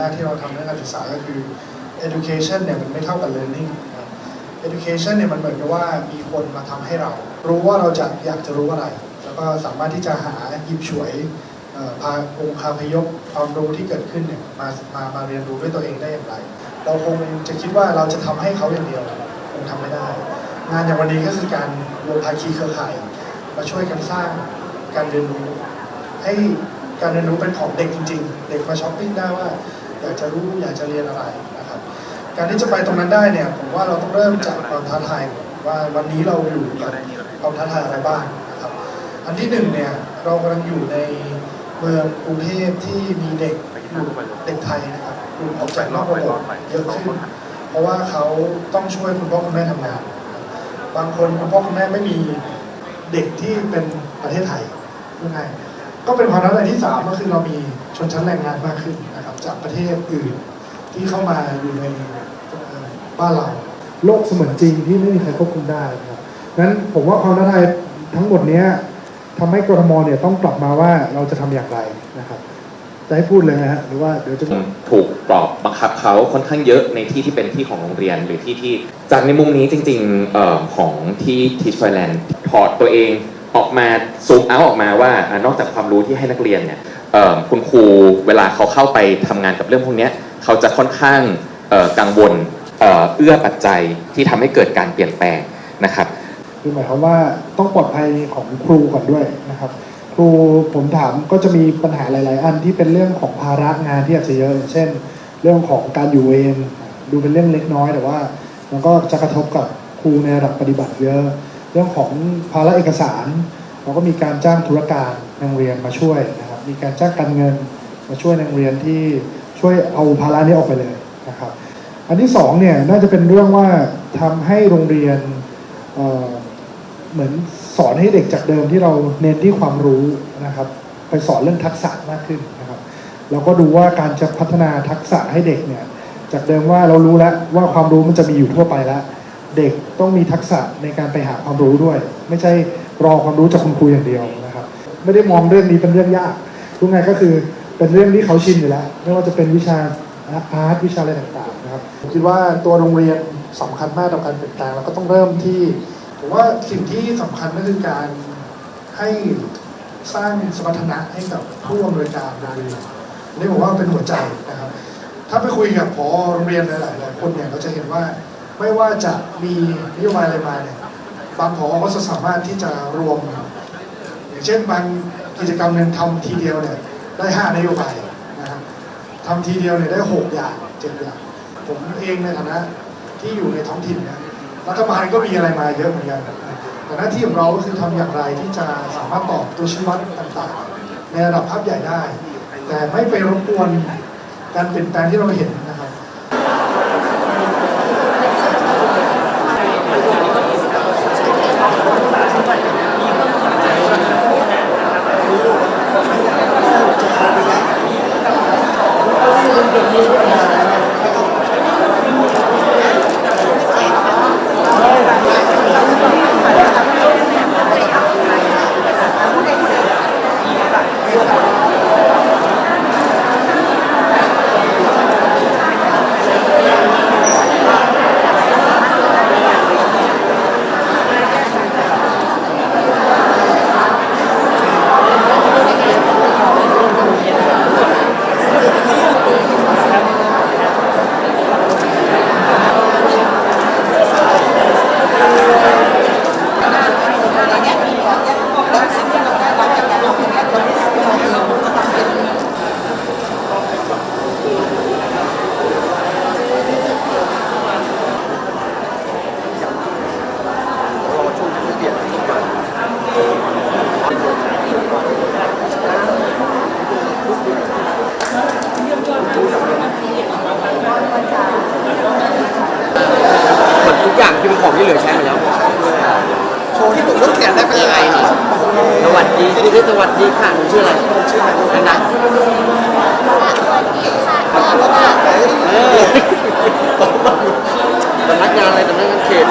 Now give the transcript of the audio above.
แรกที่เราทำเรื่องการศึกษาก็คือ education เนี่ยมันไม่เท่ากับ learning นะครับ education เนี่ยมันเหมือนกับว่ามีคนมาทำให้เรา รู้ว่าเราจะอยากจะรู้อะไร แล้วก็สามารถที่จะหาหยิบฉวยพาองค์คาพยพความรู้ที่เกิดขึ้นเนี่ยมามามาเรียนรู้ด้วยตัวเองได้อย่างไร เราคงจะคิดว่าเราจะทำให้เขาอย่างเดียวคงทำไม่ได้ งานอย่างวันนี้ก็คือการรวมภาคีเครือข่ายมาช่วยกันสร้างการเรียนรู้ ให้การเรียนรู้เป็นของเด็กจริง ๆ เด็กมาช้อปปิ้งได้ว่า อยากจะรู้อยากจะเรียนอะไรนะครับ การที่จะไปตรงนั้นได้เนี่ยผมว่าเราต้องเริ่มจากความท้าทายว่าวันนี้เราอยู่กับความท้าทายอะไรบ้างนะครับอันที่หนึ่งเนี่ยเรากำลังอยู่ในเมืองกรุงเทพที่มีเด็กอยู่เด็กไทยนะครับหลุดออกจากนอกระบบเยอะขึ้นเพราะว่าเขาต้องช่วยคุณพ่อคุณแม่ทำงาน บางคนคุณพ่อคุณแม่ไม่มีเด็กที่เป็นประเทศไทยยังไง ก็เป็นความท้าทายที่สามก็คือเรามีชนชั้นแรงงานมากขึ้นนะครับ จากประเทศอื่นที่เข้ามาอยู่ในเอ่อบ้านเรา โลกเสมือนจริงที่ไม่มีใครควบคุมได้นะครับงั้นผมว่าความท้าทายทั้งหมดเนี้ยทำให้กรทมเนี่ยต้องกลับมาว่าเราจะทำอย่างไรนะครับจะให้พูดเลยนะฮะหรือว่าเดี๋ยวจะถูกกรอบบังคับเขาค่อนข้างเยอะในที่ที่เป็นที่ของโรงเรียนหรือที่ที่จากในมุมนี้จริงๆเอ่อของที่ Teach Thailand ถอดตัวเอง ออกมาซูมเอาออกมาว่าอะนอกจากความรู้ที่ให้นักเรียนเนี่ยเอ่อคุณครูเวลาเขาเข้าไปทำงานกับเรื่องพวกเนี้ยเขาจะค่อนข้างเอ่อกังวลเอ่อเอื้อปัจจัยที่ทำให้เกิดการเปลี่ยนแปลงนะครับ คือหมายความว่าต้องปลอดภัยของครูก่อนด้วยนะครับครูผมถามก็จะมีปัญหาหลาย ๆ อันที่เป็นเรื่องของภาระงานที่อาจจะเยอะอย่างเช่น เรื่องของการอยู่เวรดูเป็นเรื่องเล็กน้อยแต่ว่า มันก็จะกระทบกับครูในระดับปฏิบัติเยอะ เรื่องของภาระเอกสาร เราก็มีการจ้างธุรการในโรงเรียนมาช่วยนะครับ มีการจ้างการเงินมาช่วยนโรงเรียนที่ช่วยเอาภาระนี้ออกไปเลยนะครับ อันที่สองเนี่ยน่าจะเป็นเรื่องว่าทำให้โรงเรียนเเหมือนสอนให้เด็กจากเดิมที่เราเน้นที่ความรู้นะครับ ไปสอนเรื่องทักษะมากขึ้นนะครับเราก็ดูว่าการจะพัฒนาทักษะให้เด็กเนี่ยจากเดิมว่าเรารู้แล้วว่าความรู้มันจะมีอยู่ทั่วไปแล้ว เด็กต้องมีทักษะในการไปหาความรู้ด้วย ไม่ใช่รอความรู้จากคุณครูอย่างเดียวนะครับ ไม่ได้มองเรื่องนี้เป็นเรื่องยากทุกไงก็คือเป็นเรื่องที่เขาชินอยู่แล้ว ไม่ว่าจะเป็นวิชาอาร์ตวิชาอะไรต่างๆนะครับผมคิดว่าตัวโรงเรียนสำคัญมากต่อการเปลี่ยนแปลงแล้วก็ต้องเริ่มที่ผมว่าสิ่งที่สำคัญก็คือการให้สร้างสมรรถนะให้กับผู้อำนวยการโรงเรียนนี่ผมว่าเป็นหัวใจนะครับ ถ้าไปคุยกับพอโรงเรียนหลายๆคนเนี่ยเราจะเห็นว่า ไม่ว่าจะมีนโยบายอะไรมาเนี่ยบางพอก็จะสามารถที่จะรวม อย่างเช่นบางกิจกรรมหนึ่งทำทีเดียวเนี่ยได้ห้านโยบายนะครับทำทีเดียวเนี่ยได้หกอย่างเจ็ดอย่าง ผมเองในฐานะที่อยู่ในท้องถิ่นนี่ยรัฐบาลก็มีอะไรมาเยอะเหมือนกันแต่หน้าที่ของเราก็คือทำอย่างไรที่จะสามารถตอบตัวชี้วัดต่างๆ ในระดับภาพใหญ่ได้ แต่ไม่ไปรบกวนการเปลี่ยนแปลงที่เราเห็นนะครับ หมดทุกอย่างที่เป็นของที่เหลือใช้หมดแล้ว โชว์ที่ผมต้องเขียนได้เป็นยังไงนี่ ส วัสดีที่ได้สวัสดีค่ะหนูชื่ออะไรชื่ออะไรดังๆเออสำนักงานอะไรสำนักงานเขต